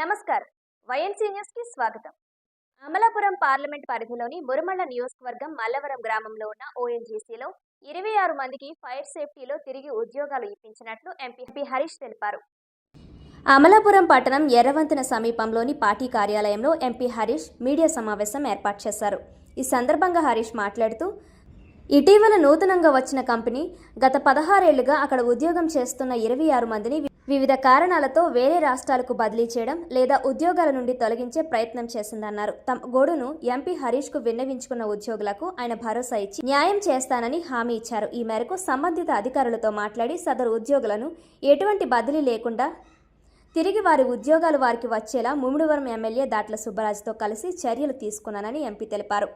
నమస్కారం. వైఎన్సీ న్యూస్కి స్వాగతం. అమలాపురం పార్లమెంట్ పరిధిలోని మురమళ్ళ నియోజకవర్గం మల్లవరం గ్రామంలో ఉన్న ఓఎన్జీసీలో ఇరవై ఆరు మందికి ఫైర్ సేఫ్టీలో తిరిగి ఉద్యోగాలు ఇప్పించినట్లు ఎంపీ హరీష్ తెలిపారు. అమలాపురం పట్టణం ఎర్రవంతెన సమీపంలోని పార్టీ కార్యాలయంలో ఎంపీ హరీష్ మీడియా సమావేశం ఏర్పాటు చేశారు. ఈ సందర్భంగా హరీష్ మాట్లాడుతూ ఇటీవల నూతనంగా వచ్చిన కంపెనీ గత పదహారేళ్ళుగా అక్కడ ఉద్యోగం చేస్తున్న ఇరవై ఆరు మందిని వివిధ కారణాలతో వేరే రాష్ట్రాలకు బదిలీ చేయడం లేదా ఉద్యోగాల నుండి తొలగించే ప్రయత్నం చేసిందన్నారు. తమ గోడును ఎంపీ హరీష్కు విన్నవించుకున్న ఉద్యోగులకు ఆయన భరోసా ఇచ్చి న్యాయం చేస్తానని హామీ ఇచ్చారు. ఈ మేరకు సంబంధిత అధికారులతో మాట్లాడి సదరు ఉద్యోగులను ఎటువంటి బదిలీ లేకుండా తిరిగి వారి ఉద్యోగాలు వారికి వచ్చేలా ముమిడివరం ఎమ్మెల్యే దాట్ల సుబ్బరాజుతో కలిసి చర్యలు తీసుకున్నానని ఎంపీ తెలిపారు.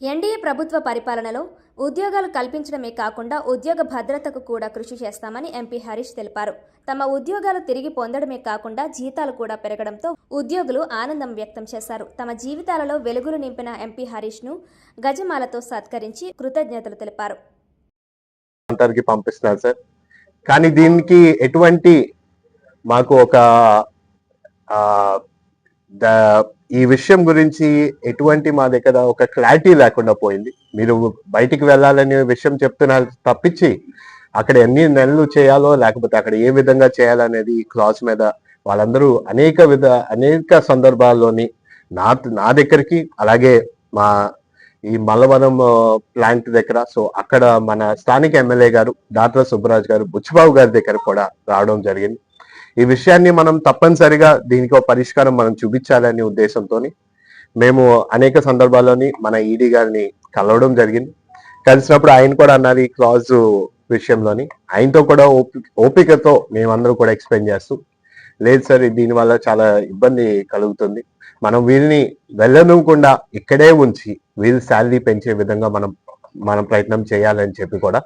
ఎన్డీఏ ప్రభుత్వ పరిపాలనలో ఉద్యోగాలు కల్పించడమే కాకుండా ఉద్యోగ భద్రతకు కూడా కృషి చేస్తామని ఎంపీ హరీష్ తెలిపారు. తమ ఉద్యోగాలు తిరిగి పొందడమే కాకుండా జీతాలు కూడా పెరగడంతో ఉద్యోగులు ఆనందం వ్యక్తం చేశారు. తమ జీవితాలలో వెలుగులు నింపిన ఎంపీ హరీష్ను గజమాలతో సత్కరించి కృతజ్ఞతలు తెలిపారు. పంపిస్తున్నారు సార్. కానీ దీనికి ఎటువంటి మాకు ఒక ఈ విషయం గురించి ఎటువంటి మా దగ్గర ఒక క్లారిటీ లేకుండా పోయింది. మీరు బయటికి వెళ్ళాలనే విషయం చెప్తున్నారు తప్పించి అక్కడ ఎన్ని నెలలు చేయాలో లేకపోతే అక్కడ ఏ విధంగా చేయాలనేది ఈ క్లాస్ మీద వాళ్ళందరూ అనేక విధ అనేక సందర్భాల్లోని నా నా దగ్గరికి అలాగే మా ఈ మల్లవరం ప్లాంట్ దగ్గర. సో అక్కడ మన స్థానిక ఎమ్మెల్యే గారు డాక్టర్ సుబ్బరాజ్ గారు బుచ్చిబాబు గారి దగ్గర కూడా రావడం జరిగింది. ఈ విషయాన్ని మనం తప్పనిసరిగా దీనికి ఒక పరిష్కారం మనం చూపించాలనే ఉద్దేశంతో మేము అనేక సందర్భాల్లోని మన ఈడీ గారిని కలవడం జరిగింది. కలిసినప్పుడు ఆయన కూడా అన్నారు ఈ క్లాజ్ విషయంలోని. ఆయనతో కూడా ఓపి ఓపికతో మేమందరూ కూడా ఎక్స్ప్లెయిన్ చేస్తూ లేదు సార్ దీనివల్ల చాలా ఇబ్బంది కలుగుతుంది. మనం వీళ్ళని వెళ్ళనుకుండా ఇక్కడే ఉంచి వీళ్ళ శాలరీ పెంచే విధంగా మనం మనం ప్రయత్నం చేయాలని చెప్పి కూడా.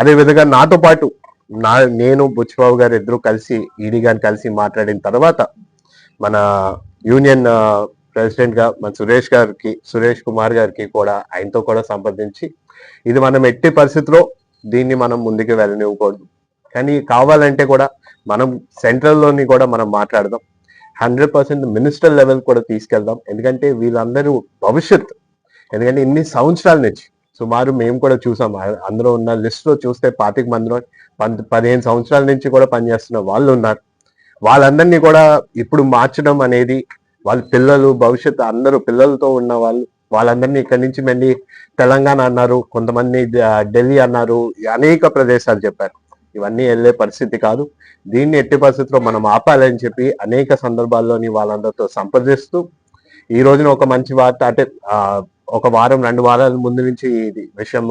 అదే విధంగా నాతో పాటు నా నేను బుచ్చిబాబు గారు ఇద్దరు కలిసి ఈడీ గారిని కలిసి మాట్లాడిన తర్వాత మన యూనియన్ ప్రెసిడెంట్గా మన సురేష్ గారికి సురేష్ కుమార్ గారికి కూడా ఆయనతో కూడా సంప్రదించి ఇది మనం ఎట్టి పరిస్థితిలో దీన్ని మనం ముందుకు వెళ్ళనివ్వకూడదు. కానీ కావాలంటే కూడా మనం సెంట్రల్లోని కూడా మనం మాట్లాడదాం. హండ్రెడ్ పర్సెంట్ మినిస్టర్ లెవెల్ కూడా తీసుకెళ్దాం. ఎందుకంటే వీళ్ళందరూ భవిష్యత్ ఎందుకంటే ఇన్ని సంవత్సరాల నుంచి సుమారు మేము కూడా చూసాం. అందులో ఉన్న లిస్ట్లో చూస్తే పాతిక మందిలో పదిహేను సంవత్సరాల నుంచి కూడా పనిచేస్తున్న వాళ్ళు ఉన్నారు. వాళ్ళందరినీ కూడా ఇప్పుడు మార్చడం అనేది వాళ్ళ పిల్లలు భవిష్యత్తు అందరూ పిల్లలతో ఉన్న వాళ్ళు వాళ్ళందరినీ ఇక్కడి నుంచి మళ్ళీ తెలంగాణ అన్నారు కొంతమంది ఢిల్లీ అన్నారు అనేక ప్రదేశాలు చెప్పారు. ఇవన్నీ వెళ్ళే పరిస్థితి కాదు. దీన్ని ఎట్టి పరిస్థితిలో మనం ఆపాలని చెప్పి అనేక సందర్భాల్లోని వాళ్ళందరితో సంప్రదిస్తూ ఈ రోజున ఒక మంచి వార్త అంటే ఒక వారం రెండు వారాల ముందు నుంచి ఇది విషయం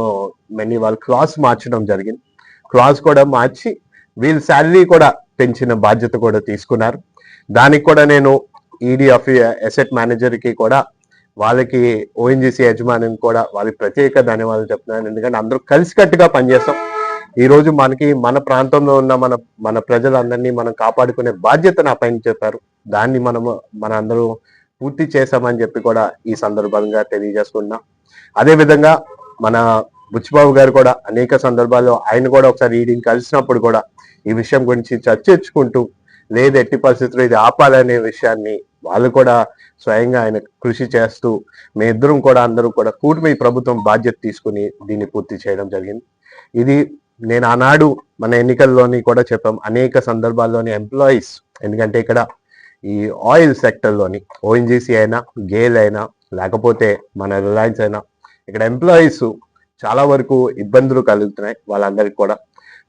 మెనీ వాళ్ళు క్లాస్ మార్చడం జరిగింది. క్లాస్ కూడా మార్చి వీళ్ళ శాలరీ కూడా పెంచిన బాధ్యత కూడా తీసుకున్నారు. దానికి కూడా నేను ఈడీ ఆఫ్ అసెట్ మేనేజర్కి కూడా వాళ్ళకి ఓఎన్జీసీ యజమాని కూడా వాళ్ళకి ప్రత్యేక ధన్యవాదాలు చెప్తున్నాను. ఎందుకంటే అందరూ కలిసికట్టుగా పనిచేస్తాం. ఈ రోజు మనకి మన ప్రాంతంలో ఉన్న మన మన ప్రజలందరినీ మనం కాపాడుకునే బాధ్యత నా పైన చెప్పారు. దాన్ని మనము మన అందరూ పూర్తి చేశామని చెప్పి కూడా ఈ సందర్భంగా తెలియజేసుకున్నాం. అదే విధంగా మన బుచ్చిబాబు గారు కూడా అనేక సందర్భాల్లో ఆయన కూడా ఒకసారి రీడింగ్ కలిసినప్పుడు కూడా ఈ విషయం గురించి చర్చించుకుంటూ లేదు ఎట్టి పరిస్థితుల్లో ఇది ఆపాలనే విషయాన్ని వాళ్ళు కూడా స్వయంగా ఆయన కృషి చేస్తూ మీ ఇద్దరం కూడా అందరూ కూడా కూటమి ప్రభుత్వం బాధ్యత తీసుకుని దీన్ని పూర్తి చేయడం జరిగింది. ఇది నేను ఆనాడు మన ఎన్నికల్లోని కూడా చెప్పాం అనేక సందర్భాల్లోని ఎంప్లాయీస్ ఎందుకంటే ఇక్కడ ఈ ఆయిల్ సెక్టర్లోని ఓఎన్జీసీ అయినా గేల్ అయినా లేకపోతే మన రిలయన్స్ అయినా ఇక్కడ ఎంప్లాయీస్ చాలా వరకు ఇబ్బందులు కలుగుతున్నాయి వాళ్ళందరికీ కూడా.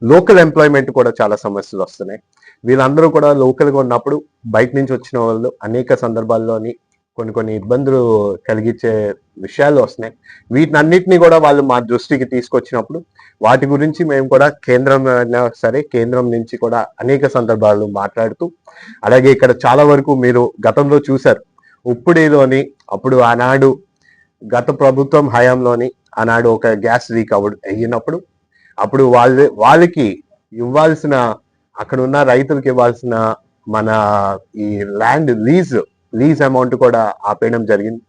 లోకల్ ఎంప్లాయ్మెంట్ కూడా చాలా సమస్యలు వస్తున్నాయి. వీళ్ళందరూ కూడా లోకల్గా ఉన్నప్పుడు బయట నుంచి వచ్చిన వాళ్ళు అనేక సందర్భాల్లోని కొన్ని కొన్ని ఇబ్బందులు కలిగించే విషయాలు వస్తున్నాయి. వీటినన్నిటిని కూడా వాళ్ళు మా దృష్టికి తీసుకొచ్చినప్పుడు వాటి గురించి మేము కూడా కేంద్రం అయినా సరే కేంద్రం నుంచి కూడా అనేక సందర్భాలు మాట్లాడుతూ అలాగే ఇక్కడ చాలా వరకు మీరు గతంలో చూశారు. ఉప్పుడేలోని అప్పుడు ఆనాడు గత ప్రభుత్వం హయాంలోని ఆనాడు ఒక గ్యాస్ లీక్ అవ్వడు అయినప్పుడు అప్పుడు వాళ్ళ వాళ్ళకి ఇవ్వాల్సిన అక్కడ ఉన్న రైతులకు ఇవ్వాల్సిన మన ఈ ల్యాండ్ లీజ్ లీజ్ అమౌంట్ కూడా ఆపేయడం జరిగింది.